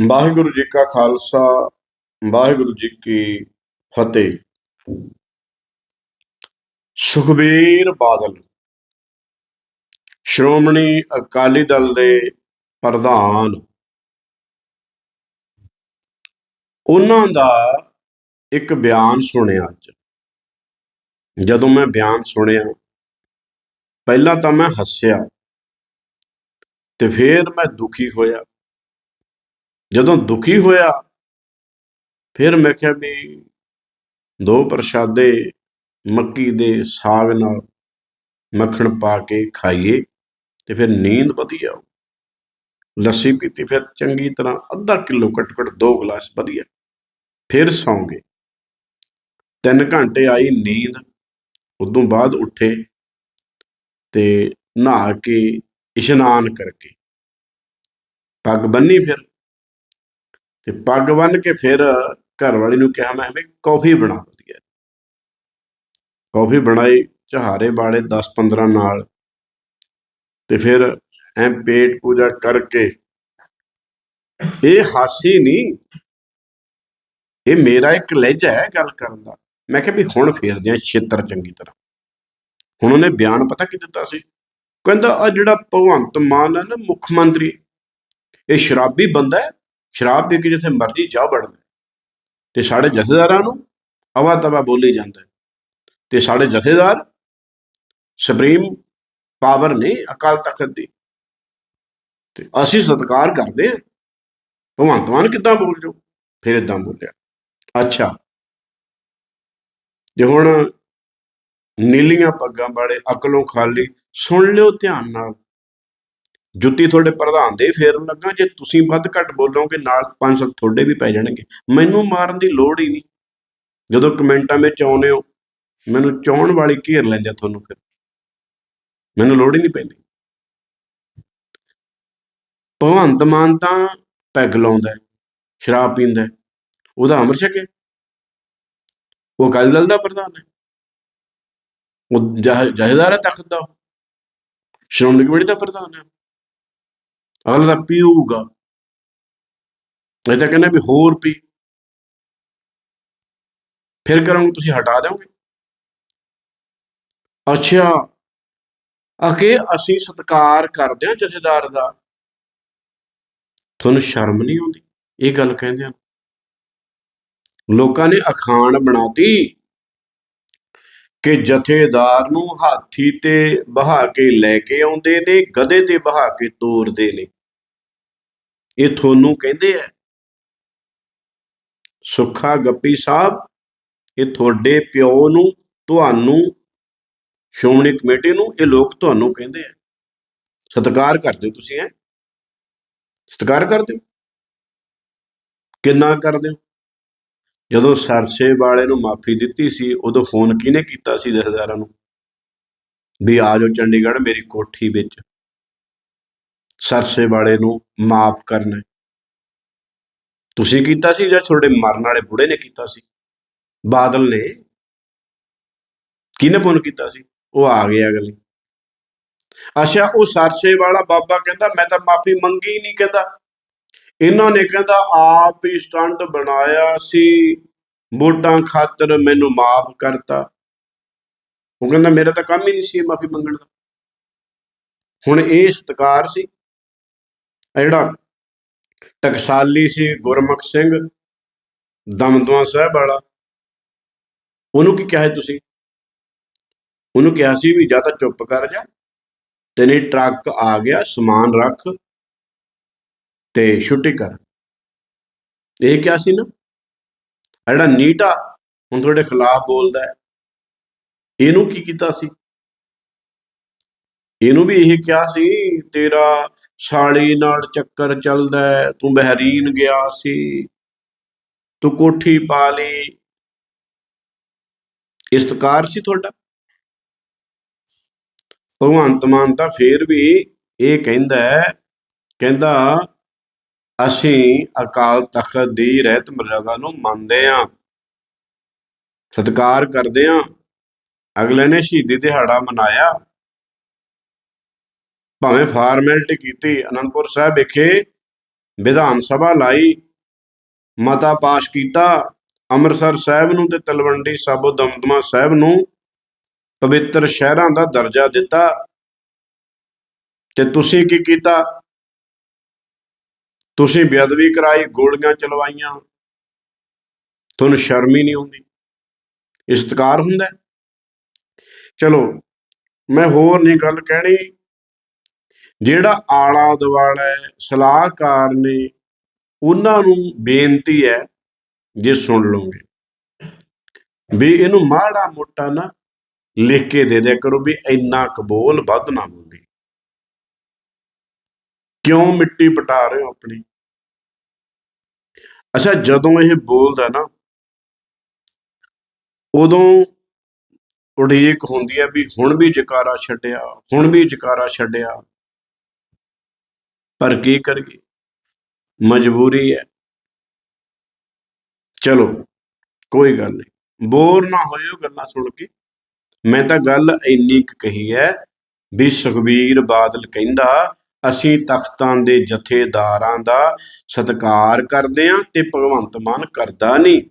ਵਾਹਿਗੁਰੂ ਜੀ ਕਾ ਖਾਲਸਾ, ਵਾਹਿਗੁਰੂ ਜੀ ਕੀ ਫਤਿਹ। ਸੁਖਬੀਰ ਬਾਦਲ, ਸ਼੍ਰੋਮਣੀ ਅਕਾਲੀ ਦਲ ਦੇ ਪ੍ਰਧਾਨ। ਉਹਨਾਂ ਦਾ ਇੱਕ ਬਿਆਨ ਸੁਣਿਆ ਅੱਜ। ਜਦੋਂ ਮੈਂ ਬਿਆਨ ਸੁਣਿਆ, ਪਹਿਲਾਂ ਤਾਂ ਮੈਂ ਹੱਸਿਆ ਤੇ ਫਿਰ ਮੈਂ ਦੁਖੀ ਹੋਇਆ। ਜਦੋਂ ਦੁਖੀ ਹੋਇਆ, ਫਿਰ ਮੈਂ ਕਿਹਾ ਵੀ ਦੋ ਪ੍ਰਸ਼ਾਦੇ ਮੱਕੀ ਦੇ ਸਾਗ ਨਾਲ ਮੱਖਣ ਪਾ ਕੇ ਖਾਈਏ ਤੇ ਫਿਰ ਨੀਂਦ ਵਧੀਆ ਆਊ। ਲੱਸੀ ਪੀਤੀ, ਫਿਰ ਚੰਗੀ ਤਰ੍ਹਾਂ ਅੱਧਾ ਕਿਲੋ ਘੱਟ ਘੱਟ ਦੋ ਗਲਾਸ ਵਧੀਆ, ਫਿਰ ਸੌਂਗੇ ਤਿੰਨ ਘੰਟੇ ਆਈ ਨੀਂਦ, ਉਦੋਂ ਬਾਅਦ ਉੱਠੇ ਤੇ ਨਹਾ ਕੇ ਇਸ਼ਨਾਨ ਕਰਕੇ। ਪੱਗ ਬੰਨੀ ਫਿਰ। ਤੇ ਪੱਗ ਬੰਨ ਕੇ ਫਿਰ ਘਰ ਵਾਲੀ ਨੂੰ ਕਿਹਾ, ਮੈਂ ਵੀ ਕੌਫੀ ਬਣਾ, ਵਧੀਆ। ਕੌਫੀ ਬਣਾਈ, ਚਹਾਰੇ ਵਾਲੇ 10-15 ਨਾਲ। ਤੇ ਫਿਰ ਐ ਪੇਟ ਪੂਜਾ ਕਰਕੇ, ਇਹ ਹਾਸੀ ਨਹੀਂ, ਇਹ ਮੇਰਾ ਇੱਕ ਲਹਿਜਾ ਹੈ ਗੱਲ ਕਰਨ ਦਾ। ਮੈਂ ਕਿਹਾ ਵੀ ਹੁਣ ਫੇਰਦੇ ਆ ਛੇਤਰ ਚੰਗੀ ਤਰ੍ਹਾਂ। ਹੁਣ ਉਹਨੇ ਬਿਆਨ ਪਤਾ ਕੀ ਦਿੱਤਾ ਸੀ? ਕਹਿੰਦਾ ਆ ਜਿਹੜਾ ਭਗਵੰਤ ਮਾਨ ਹੈ ਨਾ, ਮੁੱਖ ਮੰਤਰੀ, ਇਹ ਸ਼ਰਾਬੀ ਬੰਦਾ ਹੈ ਸ਼ਰਾਬ ਪੀ ਕੇ ਜਿੱਥੇ ਮਰਜ਼ੀ ਜਾ ਵੜਦਾ ਤੇ ਸਾਡੇ ਜਥੇਦਾਰਾਂ ਨੂੰ ਅਵਾ ਤਵਾ ਬੋਲੀ ਜਾਂਦਾ ਤੇ ਸਾਡੇ ਜਥੇਦਾਰ ਸੁਪਰੀਮ ਪਾਵਰ ਨੇ ਅਕਾਲ ਤਖਤ ਦੀ। ਤੇ ਅਸੀਂ ਸਤਿਕਾਰ ਕਰਦੇ ਹਾਂ। ਭਗਵੰਤ ਮਾਨ ਕਿੱਦਾਂ ਬੋਲ ਜੋ ਫਿਰ ਇਦਾਂ ਬੋਲਿਆ। ਅੱਛਾ। ਜੇ ਹੁਣ ਨੀਲੀਆਂ ਪੱਗਾਂ ਵਾਲੇ ਅਕਲੋਂ ਖਾਲੀ ਸੁਣ ਲਿਓ ਧਿਆਨ ਨਾਲ। ਜੁੱਤੀ ਤੁਹਾਡੇ ਪ੍ਰਧਾਨ ਦੇ ਫੇਰਨ ਲੱਗਾ ਜੇ ਤੁਸੀਂ ਵੱਧ ਘੱਟ ਬੋਲੋਗੇ, ਨਾਲ ਪੰਜ ਸੱਤ ਤੁਹਾਡੇ ਵੀ ਪੈ ਜਾਣਗੇ। ਮੈਨੂੰ ਮਾਰਨ ਦੀ ਲੋੜ ਹੀ ਨਹੀਂ। ਜਦੋਂ ਕਮੈਂਟਾਂ ਵਿੱਚ ਆਉਨੇ ਹੋ, ਮੈਨੂੰ ਚਾਉਣ ਵਾਲੀ ਘੇਰ ਲੈਂਦੇ ਆ ਤੁਹਾਨੂੰ ਫਿਰ। ਮੈਨੂੰ ਲੋੜ ਹੀ ਨਹੀਂ ਪੈਂਦੀ। ਭਗਵੰਤ ਮਾਨ ਤਾਂ ਪੈਗ ਲਾਉਂਦਾ ਸ਼ਰਾਬ ਪੀਂਦਾ ਉਹਦਾ ਅਮਰ ਛਕੇ ਉਹ ਅਕਾਲੀ ਦਲ ਦਾ ਪ੍ਰਧਾਨ ਹੈ। ਉਹ ਜਹ- ਜਥੇਦਾਰ ਹੈ ਤਖਤ ਦਾ ਉਹ। ਸ਼੍ਰੋਮਣੀ ਕਮੇਟੀ ਦਾ ਪ੍ਰਧਾਨ ਹੈ। ਅਗਲਾ ਤਾਂ ਪੀਊਗਾ ਇਹ ਤਾਂ ਕਹਿੰਦੇ ਵੀ ਹੋਰ ਪੀ। ਫਿਰ ਕਰੋਗੇ, ਤੁਸੀਂ ਹਟਾ ਦਿਓਗੇ। ਅੱਛਾ ਅਕੇ ਅਸੀਂ ਸਤਿਕਾਰ ਕਰਦੇ ਹਾਂ ਜਥੇਦਾਰ ਦਾ। ਤੁਹਾਨੂੰ ਸ਼ਰਮ ਨਹੀਂ ਆਉਂਦੀ? ਇਹ ਗੱਲ ਕਹਿੰਦੇ ਆ ਲੋਕਾਂ ਨੇ ਅਖਾਣ ਬਣਾਤੀ। ਕਿ ਜਥੇਦਾਰ ਨੂੰ ਹਾਥੀ ਤੇ ਬਹਾ ਕੇ ਲੈ ਕੇ ਆਉਂਦੇ ਨੇ, ਗਧੇ ਤੇ ਬਹਾ ਕੇ ਤੋਰਦੇ ਨੇ। ਇਹ ਤੁਹਾਨੂੰ ਕਹਿੰਦੇ ਆ। ਸੁੱਖਾ ਗੱਪੀ ਸਾਹਿਬ, ਇਹ ਤੁਹਾਡੇ ਪਿਓ ਨੂੰ, ਤੁਹਾਨੂੰ, ਸ਼੍ਰੋਮਣੀ ਕਮੇਟੀ ਨੂੰ, ਇਹ ਲੋਕ ਤੁਹਾਨੂੰ ਕਹਿੰਦੇ ਆ। ਸਤਿਕਾਰ ਕਰਦੇ ਹੋ ਤੁਸੀਂ, ਹੈ? ਸਤਿਕਾਰ ਕਰਦੇ ਹੋ? ਕਿੰਨਾ ਕਰਦੇ ਹੋ? ਜਦੋਂ ਸਰਸੇ ਵਾਲੇ ਨੂੰ ਮਾਫੀ ਦਿੱਤੀ ਸੀ, ਉਦੋਂ ਫੋਨ ਕਿਹਨੇ ਕੀਤਾ ਸੀ ਜਥੇਦਾਰਾਂ ਨੂੰ? ਵੀ ਆ ਜਾਓ ਚੰਡੀਗੜ੍ਹ ਮੇਰੀ ਕੋਠੀ ਵਿੱਚ। ਸਰਸੇ ਵਾਲੇ ਨੂੰ ਮਾਫ ਕਰਨਾ ਤੁਸੀਂ ਕੀਤਾ ਸੀ ਜਾਂ ਤੁਹਾਡੇ ਮਰਨ ਵਾਲੇ ਬੁੜੇ ਨੇ ਕੀਤਾ ਸੀ? ਬਾਦਲ ਨੇ ਕਿਹਨੇ ਫੋਨ ਕੀਤਾ ਸੀ? ਉਹ ਆ ਗਿਆ ਅਗਲੇ। ਅੱਛਾ, ਉਹ ਸਰਸੇ ਵਾਲਾ ਬਾਬਾ ਕਹਿੰਦਾ, ਮੈਂ ਤਾਂ ਮਾਫੀ ਮੰਗੀ ਨਹੀਂ, ਕਹਿੰਦਾ। ਇਹਨਾਂ ਨੇ ਕਹਿੰਦਾ, ਆਪ ਹੀ ਸਟੰਟ ਬਣਾਇਆ ਸੀ ਵੋਟਾਂ ਖਾਤਰ ਮੈਨੂੰ ਮਾਫ ਕਰਤਾ। ਉਹ ਕਹਿੰਦਾ, ਮੇਰਾ ਤਾਂ ਕੰਮ ਹੀ ਨਹੀਂ ਸੀ ਮਾਫੀ ਮੰਗਣ ਦਾ। ਹੁਣ ਇਹ ਸਤਕਾਰ ਸੀ। ਜਿਹੜਾ ਟਕਸਾਲੀ ਸੀ ਗੁਰਮੁਖ ਸਿੰਘ, ਦਮਦਮਾ ਸਾਹਿਬ ਵਾਲਾ, ਉਹਨੂੰ ਕੀ ਕਿਹਾ ਸੀ ਤੁਸੀਂ? ਉਹਨੂੰ ਕਿਹਾ ਸੀ ਵੀ ਜਾਂ ਤਾਂ ਚੁੱਪ ਕਰ ਜਾ ਤੇ ਨਹੀਂ ਟਰੱਕ ਆ ਗਿਆ, ਸਮਾਨ ਰੱਖ। ਤੇ ਛੁੱਟੀ ਕਰ। ਇਹ ਕਿਹਾ ਸੀ ਨਾ? ਜਿਹੜਾ ਨੀਟਾ ਹੁਣ ਤੁਹਾਡੇ ਖਿਲਾਫ ਬੋਲਦਾ ਹੈ, ਇਹਨੂੰ ਕੀ ਕੀਤਾ ਸੀ? ਇਹਨੂੰ ਵੀ ਇਹ ਕਿਹਾ ਸੀ, ਤੇਰਾ ਸਾਲੀ ਨਾਲ ਚੱਕਰ ਚੱਲਦਾ ਤੂੰ ਬਹਿਰੀਨ ਗਿਆ ਸੀ, ਤੂੰ ਕੋਠੀ ਪਾ ਲਈ। ਇਸਤਕਾਰ ਸੀ ਤੁਹਾਡਾ? ਭਗਵੰਤ ਮਾਨ ਤਾਂ ਫੇਰ ਵੀ ਇਹ ਕਹਿੰਦਾ ਕਹਿੰਦਾ ਅਸੀਂ ਅਕਾਲ ਤਖਤ ਦੀ ਰਹਿਤ ਮਰਜ਼ਾਦਾ ਨੂੰ ਮੰਨਦੇ ਹਾਂ, ਸਤਿਕਾਰ ਕਰਦੇ ਹਾਂ। ਅਗਲੇ ਨੇ ਸ਼ਹੀਦੀ ਦਿਹਾੜਾ ਮਨਾਇਆ। ਭਾਵੇਂ ਫਾਰਮੈਲਿਟੀ ਕੀਤੀ, ਅਨੰਦਪੁਰ ਸਾਹਿਬ ਵਿਖੇ ਵਿਧਾਨ ਸਭਾ ਲਾਈ, ਮਤਾ ਪਾਸ ਕੀਤਾ, ਅੰਮ੍ਰਿਤਸਰ ਸਾਹਿਬ ਨੂੰ ਤੇ ਤਲਵੰਡੀ ਸਾਬੋ ਦਮਦਮਾ ਸਾਹਿਬ ਨੂੰ ਪਵਿੱਤਰ ਸ਼ਹਿਰਾਂ ਦਾ ਦਰਜਾ ਦਿੱਤਾ। ਤੇ ਤੁਸੀਂ ਕੀ ਕੀਤਾ? ਤੁਸੀਂ ਬੇਅਦਬੀ ਕਰਾਈ ਗੋਲੀਆਂ ਚਲਵਾਈਆਂ ਤੁਹਾਨੂੰ ਸ਼ਰਮ ਹੀ ਨਹੀਂ ਆਉਂਦੀ। ਇਸਤਕਾਰ ਹੁੰਦਾ ਚਲੋ ਮੈਂ ਹੋਰ ਨਹੀਂ ਗੱਲ ਕਹਿਣੀ। ਜਿਹੜਾ ਆਲਾ ਦੁਆਲਾ ਹੈ, ਸਲਾਹਕਾਰ ਨੇ ਉਹਨਾਂ ਨੂੰ ਬੇਨਤੀ ਹੈ ਜੇ ਸੁਣ ਲਓਗੇ। ਵੀ ਇਹਨੂੰ ਮਾੜਾ ਮੋਟਾ ਨਾ ਲਿਖ ਕੇ ਦੇ ਦਿਆ ਕਰੋ ਵੀ ਇੰਨਾ ਕਬੂਲ ਵੱਧ ਨਾ ਬੋਲੀ। ਕਿਉਂ ਮਿੱਟੀ ਪਟਾ ਰਹੇ ਹੋ ਆਪਣੀ? ਅੱਛਾ, ਜਦੋਂ ਇਹ ਬੋਲਦਾ ਨਾ, ਉਦੋਂ ਉਡੀਕ ਹੁੰਦੀ ਹੈ ਵੀ ਹੁਣ ਵੀ ਜਕਾਰਾ ਛੱਡਿਆ, ਹੁਣ ਵੀ ਜਕਾਰਾ ਛੱਡਿਆ। ਪਰ ਕੀ ਕਰੀਏ? ਮਜਬੂਰੀ ਹੈ। ਚਲੋ, ਕੋਈ ਗੱਲ ਨਹੀਂ। ਬੋਰ ਨਾ ਹੋਇਓ ਗੱਲਾਂ ਸੁਣ ਕੇ। ਮੈਂ ਤਾਂ ਗੱਲ ਇੰਨੀ ਕੁ ਕਹੀ ਹੈ ਵੀ ਸੁਖਬੀਰ ਬਾਦਲ ਕਹਿੰਦਾ ਅਸੀਂ ਤਖਤਾਂ ਦੇ ਜਥੇਦਾਰਾਂ ਦਾ ਸਤਿਕਾਰ ਕਰਦੇ ਹਾਂ ਤੇ ਭਗਵੰਤ ਮਾਨ ਕਰਦਾ ਨਹੀਂ।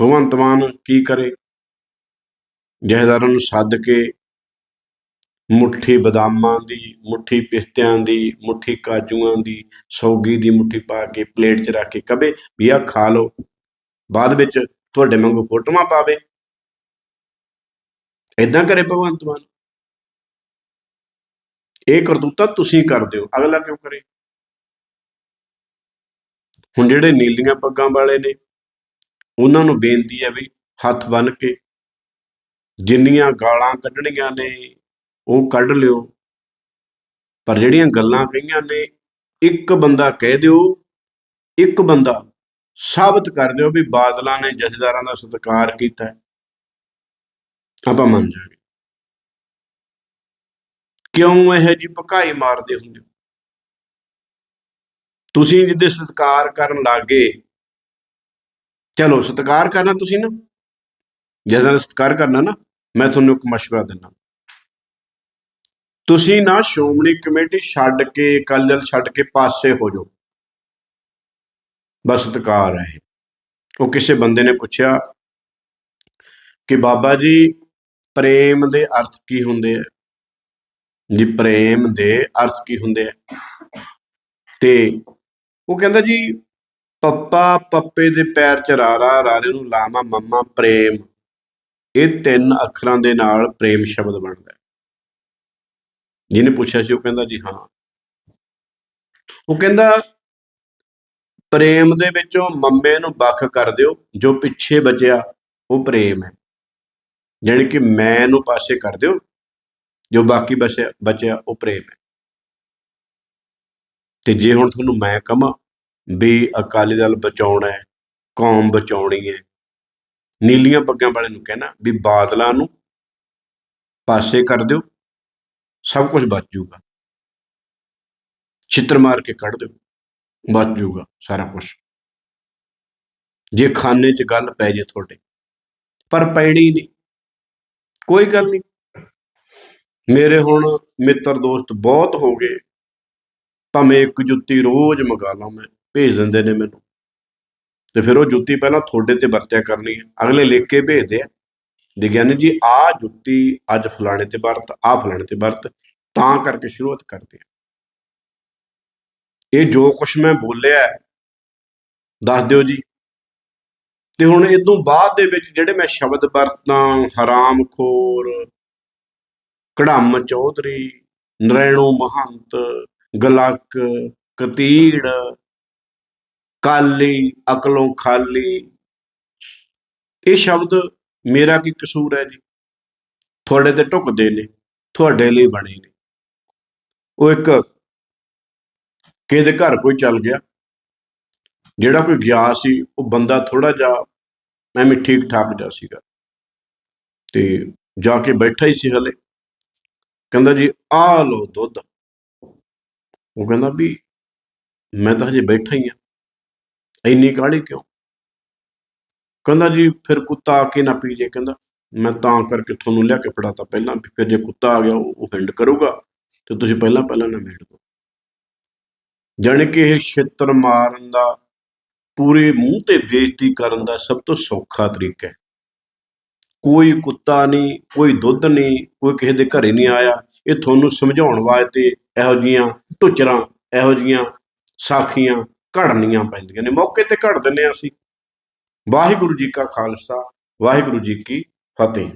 ਭਗਵੰਤ ਮਾਨ ਕੀ ਕਰੇ? ਜਥੇਦਾਰਾਂ ਨੂੰ ਸੱਦ ਕੇ ਮੁੱਠੀ ਬਦਾਮਾਂ ਦੀ, ਮੁੱਠੀ ਪਿਸਤਿਆਂ ਦੀ, ਮੁੱਠੀ ਕਾਜੂਆਂ ਦੀ, ਸੌਗੀ ਦੀ ਮੁੱਠੀ ਪਾ ਕੇ ਪਲੇਟ 'ਚ ਰੱਖ ਕੇ ਕਵੇ ਵੀ ਆਹ ਖਾ ਲਓ। ਬਾਅਦ ਵਿੱਚ ਤੁਹਾਡੇ ਵਾਂਗੂ ਫੋਟੋਆਂ ਪਾਵੇ। ਇਦਾਂ ਕਰੇ ਭਗਵੰਤ ਮਾਨ। ਇਹ ਕਰਤੂਤਾ ਤੁਸੀਂ ਕਰਦੇ ਹੋ, ਅਗਲਾ ਕਿਉਂ ਕਰੇ? ਹੁਣ ਜਿਹੜੇ ਨੀਲੀਆਂ ਪੱਗਾਂ ਵਾਲੇ ਨੇ, ਉਹਨਾਂ ਨੂੰ ਬੇਨਤੀ ਹੈ ਵੀ ਹੱਥ ਬੰਨ ਕੇ ਜਿੰਨੀਆਂ ਗਾਲਾਂ ਕੱਢਣੀਆਂ ਨੇ, ਉਹ ਕੱਢ ਲਿਓ। ਪਰ ਜਿਹੜੀਆਂ ਗੱਲਾਂ ਕਹੀਆਂ ਨੇ, ਇੱਕ ਬੰਦਾ ਕਹਿ ਦਿਓ, ਇੱਕ ਬੰਦਾ ਸਾਬਤ ਕਰ ਦਿਓ ਵੀ ਬਾਦਲਾਂ ਨੇ ਜਥੇਦਾਰਾਂ ਦਾ ਸਤਿਕਾਰ ਕੀਤਾ ਆਪਾਂ ਮੰਨ ਜਾਗੇ। ਕਿਉਂ ਇਹ ਜੀ ਭਕਾਈ ਮਾਰਦੇ ਹੁੰਦੇ ਹੋ? ਤੁਸੀਂ ਜਿਹਦੇ ਸਤਿਕਾਰ ਕਰਨ ਲੱਗੇ ਚਲੋ, ਸਤਿਕਾਰ ਕਰਨਾ ਤੁਸੀਂ ਨਾ। ਜਿਹਦਾ ਸਤਿਕਾਰ ਕਰਨਾ ਨਾ, ਮੈਂ ਤੁਹਾਨੂੰ ਇੱਕ ਮਸ਼ਵਰਾ ਦਿੰਦਾ। ਤੁਸੀਂ ਨਾ ਸ਼੍ਰੋਮਣੀ ਕਮੇਟੀ ਛੱਡ ਕੇ ਕਲਜਲ ਛੱਡ ਕੇ ਪਾਸੇ ਹੋ ਜਾਓ। ਬਸ ਸਤਿਕਾਰ ਹੈ ਉਹ ਕਿਸੇ ਬੰਦੇ ਨੇ ਪੁੱਛਿਆ ਕਿ ਬਾਬਾ ਜੀ, ਪ੍ਰੇਮ ਦੇ ਅਰਥ ਕੀ ਹੁੰਦੇ ਆ? ਜੀ, ਪ੍ਰੇਮ ਦੇ ਅਰਥ ਕੀ ਹੁੰਦੇ ਆ? ਤੇ ਉਹ ਕਹਿੰਦਾ ਜੀ, ਪੱਪਾ ਪੱਪੇ ਦੇ ਪੈਰ ਚ ਰਾਰਾ, ਰਾਰੇ ਨੂੰ ਲਾਮਾ ਮੰਮਾ ਪ੍ਰੇਮ। ਇਹ ਤਿੰਨ ਅੱਖਰਾਂ ਦੇ ਨਾਲ ਪ੍ਰੇਮ ਸ਼ਬਦ ਬਣਦਾ ਜਿਹਨੇ ਪੁੱਛਿਆ ਸੀ, ਉਹ ਕਹਿੰਦਾ ਜੀ, ਹਾਂ। ਉਹ ਕਹਿੰਦਾ, ਪ੍ਰੇਮ ਦੇ ਵਿੱਚੋਂ ਮੰਮੇ ਨੂੰ ਵੱਖ ਕਰ ਦਿਓ, ਜੋ ਪਿੱਛੇ ਬਚਿਆ, ਉਹ ਪ੍ਰੇਮ ਹੈ। ਜਿਹੜੀ ਕਿ ਮੈਂ ਨੂੰ ਪਾਸੇ ਕਰ ਦਿਓ ਜੋ ਬਾਕੀ ਬਚਿਆ ਬਚਿਆ ਉਹ ਪ੍ਰੇਮ ਹੈ। ਤੇ ਜੇ ਹੁਣ ਤੁਹਾਨੂੰ ਮੈਂ ਕਹਾਂ ਵੀ ਅਕਾਲੀ ਦਲ ਬਚਾਉਣਾ ਹੈ, ਕੌਮ ਬਚਾਉਣੀ ਹੈ, ਨੀਲੀਆਂ ਪੱਗਾਂ ਵਾਲੇ ਨੂੰ ਕਹਿਣਾ ਵੀ ਬਾਦਲਾਂ ਨੂੰ ਪਾਸੇ ਕਰ ਦਿਓ, ਸਭ ਕੁਝ ਬਚ ਜਾਊਗਾ। ਛਿੱਤਰ ਮਾਰ ਕੇ ਕੱਢ ਦਿਓ, ਬਚ ਜਾਊਗਾ ਸਾਰਾ ਕੁਝ। ਜੇ ਖਾਨੇ 'ਚ ਗੱਲ ਪੈ ਜੇ ਤੁਹਾਡੇ, ਪਰ ਪੈਣੀ ਨਹੀਂ, ਕੋਈ ਗੱਲ ਨਹੀਂ। ਮੇਰੇ ਹੁਣ ਮਿੱਤਰ ਦੋਸਤ ਬਹੁਤ ਹੋ ਗਏ। ਭਾਵੇਂ ਇੱਕ ਜੁੱਤੀ ਰੋਜ਼ ਮੰਗਾ ਲਾਂ ਮੈਂ, ਭੇਜ ਦਿੰਦੇ ਨੇ ਮੈਨੂੰ। ਤੇ ਫਿਰ ਉਹ ਜੁੱਤੀ ਪਹਿਲਾਂ ਤੁਹਾਡੇ ਤੇ ਵਰਤਿਆ ਕਰਨੀ ਹੈ। ਅਗਲੇ ਲਿਖ ਕੇ ਭੇਜਦੇ ਆ। ਵਿਗਿਆਨੀ ਜੀ ਆ ਜੁੱਤੀ ਅੱਜ ਫਲਾਣੇ ਤੇ ਵਰਤ ਆ ਫਲਾਣੇ ਤੇ ਵਰਤ, ਤਾਂ ਕਰਕੇ ਸ਼ੁਰੂਆਤ ਕਰਦੇ ਆ। ਇਹ ਜੋ ਕੁਛ ਮੈਂ ਬੋਲਿਆ ਦੱਸ ਦਿਓ ਜੀ। ਤੇ ਹੁਣ ਇਦੋਂ ਬਾਅਦ ਦੇ ਵਿੱਚ ਜਿਹੜੇ ਮੈਂ ਸ਼ਬਦ ਵਰਤਾਂ, ਹਰਾਮਖੋਰ ਕੜਮ ਚੌਧਰੀ, ਨਰੈਣੋ ਮਹੰਤ, ਗਲਕ, ਕਤੀੜ, ਕਾਲੀ, ਅਕਲੋਂ ਖਾਲੀ। ਇਹ ਸ਼ਬਦ ਮੇਰਾ ਕੀ ਕਸੂਰ ਹੈ ਜੀ? ਤੁਹਾਡੇ ਤੇ ਢੁਕਦੇ ਨੇ, ਤੁਹਾਡੇ ਲਈ ਬਣੇ ਨੇ। ਉਹ ਇੱਕ ਕਿਹਦੇ ਘਰ ਕੋਈ ਚੱਲ ਗਿਆ, ਜਿਹੜਾ ਕੋਈ ਗਿਆ ਸੀ, ਉਹ ਬੰਦਾ ਥੋੜਾ ਜਿਹਾ ਵੀ ਠੀਕ ਠਾਕ ਜਾ ਸੀਗਾ। ਤੇ ਜਾ ਕੇ ਬੈਠਾ ਹੀ ਸੀ ਹਲੇ। ਕਹਿੰਦਾ ਜੀ ਆ ਲਓ ਦੁੱਧ। ਉਹ ਕਹਿੰਦਾ ਵੀ ਮੈਂ ਤਾਂ ਹਜੇ ਬੈਠਾ ਹੀ ਆ। ਇੰਨੀ ਕਾਹਲੀ ਕਿਉਂ? ਕਹਿੰਦਾ ਜੀ, ਫਿਰ ਕੁੱਤਾ ਆ ਕੇ ਨਾ ਪੀ ਜੇ, ਕਹਿੰਦਾ। ਮੈਂ ਤਾਂ ਕਰਕੇ ਤੁਹਾਨੂੰ ਲਿਆ ਕੇ ਫੜਾਤਾ ਪਹਿਲਾਂ ਵੀ, ਫਿਰ ਜੇ ਕੁੱਤਾ ਆ ਗਿਆ, ਉਹ ਹਿੰਡ ਕਰੂਗਾ ਤੇ ਤੁਸੀਂ ਪਹਿਲਾਂ ਪਹਿਲਾਂ ਨਾ ਮੇੜ ਦੋ ਜਾਣੀ ਕਿ ਇਹ ਛਿੱਤਰ ਮਾਰਨ ਦਾ, ਪੂਰੇ ਮੂੰਹ ਤੇ ਬੇਇੱਜ਼ਤੀ ਕਰਨ ਦਾ ਸਭ ਤੋਂ ਸੌਖਾ ਤਰੀਕਾ ਹੈ। ਕੋਈ ਕੁੱਤਾ ਨਹੀਂ, ਕੋਈ ਦੁੱਧ ਨਹੀਂ, ਕੋਈ ਕਿਸੇ ਦੇ ਘਰੇ ਨਹੀਂ ਆਇਆ। ਇਹ ਤੁਹਾਨੂੰ ਸਮਝਾਉਣ ਵਾਸਤੇ ਇਹੋ ਜੀਆਂ ਟੁੱਚਰਾਂ ਇਹੋ ਜੀਆਂ ਸਾਖੀਆਂ ਘੜਨੀਆਂ ਪੈਂਦੀਆਂ ਨੇ। ਮੌਕੇ ਤੇ ਘੜ ਦਿੰਨੇ ਹਾਂ ਅਸੀਂ। ਵਾਹਿਗੁਰੂ ਜੀ ਕਾ ਖਾਲਸਾ, ਵਾਹਿਗੁਰੂ ਜੀ ਕੀ ਫਤਿਹ।